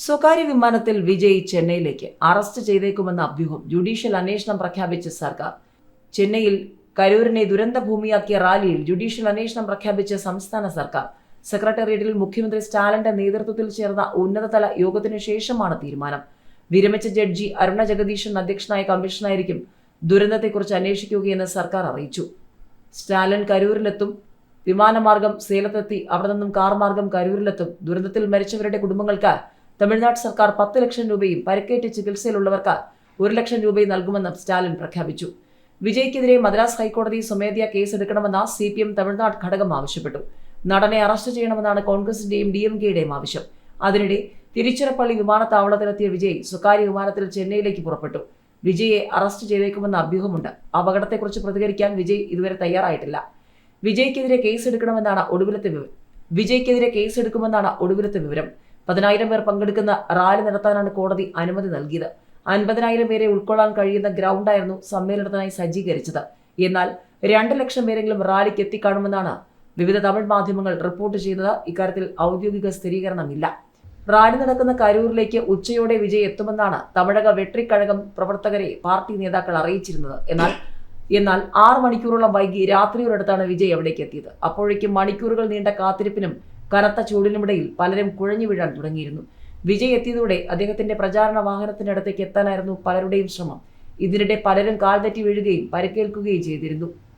സ്വകാര്യ വിമാനത്തിൽ വിജയ് ചെന്നൈയിലേക്ക് അറസ്റ്റ് ചെയ്തേക്കുമെന്ന അഭ്യൂഹം ജുഡീഷ്യൽ അന്വേഷണം പ്രഖ്യാപിച്ച സർക്കാർ. ചെന്നൈയിൽ കരൂരിനെ ദുരന്ത ഭൂമിയാക്കിയ റാലിയിൽ ജുഡീഷ്യൽ അന്വേഷണം പ്രഖ്യാപിച്ച സംസ്ഥാന സർക്കാർ. സെക്രട്ടേറിയറ്റിൽ മുഖ്യമന്ത്രി സ്റ്റാലിന്റെ നേതൃത്വത്തിൽ ചേർന്ന ഉന്നതതല യോഗത്തിനു ശേഷമാണ് തീരുമാനം. വിരമിച്ച ജഡ്ജി അരുണ ജഗദീശൻ അധ്യക്ഷനായ കമ്മീഷനായിരിക്കും ദുരന്തത്തെക്കുറിച്ച് അന്വേഷിക്കുകയെന്ന് സർക്കാർ അറിയിച്ചു. സ്റ്റാലിൻ കരൂരിലെത്തും വിമാനമാർഗം സേലത്തെത്തി അവിടെ നിന്നും കാർ മാർഗം കരൂരിലെത്തും. ദുരന്തത്തിൽ മരിച്ചവരുടെ കുടുംബങ്ങൾക്ക് തമിഴ്നാട് സർക്കാർ പത്ത് ലക്ഷം രൂപയും പരിക്കേറ്റ് ചികിത്സയിലുള്ളവർക്ക് ഒരു ലക്ഷം രൂപയും നൽകുമെന്നും സ്റ്റാലിൻ പ്രഖ്യാപിച്ചു. വിജയ്ക്കെതിരെ മദ്രാസ് ഹൈക്കോടതി സ്വമേധയാ കേസെടുക്കണമെന്ന സി പി എം തമിഴ്നാട് ഘടകം ആവശ്യപ്പെട്ടു. നടനെ അറസ്റ്റ് ചെയ്യണമെന്നാണ് കോൺഗ്രസിന്റെയും ഡി എം കെയുടെയും ആവശ്യം. അതിനിടെ തിരുച്ചിറപ്പള്ളി വിമാനത്താവളത്തിലെത്തിയ വിജയ് സ്വകാര്യ വിമാനത്തിൽ ചെന്നൈയിലേക്ക് പുറപ്പെട്ടു. വിജയെ അറസ്റ്റ് ചെയ്തേക്കുമെന്ന അഭ്യൂഹമുണ്ട്. അപകടത്തെക്കുറിച്ച് പ്രതികരിക്കാൻ വിജയ് ഇതുവരെ തയ്യാറായിട്ടില്ല. വിജയ്ക്കെതിരെ കേസെടുക്കണമെന്നാണ് ഒടുവിലത്തെ വിവരം വിജയ്ക്കെതിരെ കേസെടുക്കുമെന്നാണ് ഒടുവിലത്തെ വിവരം. പതിനായിരം പേർ പങ്കെടുക്കുന്ന റാലി നടത്താനാണ് കോടതി അനുമതി നൽകിയത്. അൻപതിനായിരം പേരെ ഉൾക്കൊള്ളാൻ കഴിയുന്ന ഗ്രൗണ്ടായിരുന്നു സമ്മേളനത്തിനായി സജ്ജീകരിച്ചത്. എന്നാൽ രണ്ട് ലക്ഷം പേരെങ്കിലും റാലിക്ക് എത്തിക്കാണുമെന്നാണ് വിവിധ തമിഴ് മാധ്യമങ്ങൾ റിപ്പോർട്ട് ചെയ്തത്. ഇക്കാര്യത്തിൽ ഔദ്യോഗിക സ്ഥിരീകരണമില്ല. റാലി നടക്കുന്ന കരൂരിലേക്ക് ഉച്ചയോടെ വിജയ് എത്തുമെന്നാണ് തമിഴക വെട്രിക്കഴകം പ്രവർത്തകരെ പാർട്ടി നേതാക്കൾ അറിയിച്ചിരുന്നത്. എന്നാൽ എന്നാൽ ആറ് മണിക്കൂറോളം വൈകി രാത്രിയോടടുത്താണ് വിജയ് അവിടേക്ക് എത്തിയത്. അപ്പോഴേക്കും മണിക്കൂറുകൾ നീണ്ട കാത്തിരിപ്പിനും കനത്ത ചൂടിനുമിടയിൽ പലരും കുഴഞ്ഞു വീഴാൻ തുടങ്ങിയിരുന്നു. വിജയ് എത്തിയതോടെ അദ്ദേഹത്തിന്റെ പ്രചാരണ വാഹനത്തിനടുത്തേക്ക് എത്താനായിരുന്നു പലരുടെയും ശ്രമം. ഇതിനിടെ പലരും കാൽ തെറ്റി വീഴുകയും പരിക്കേൽക്കുകയും ചെയ്തിരുന്നു.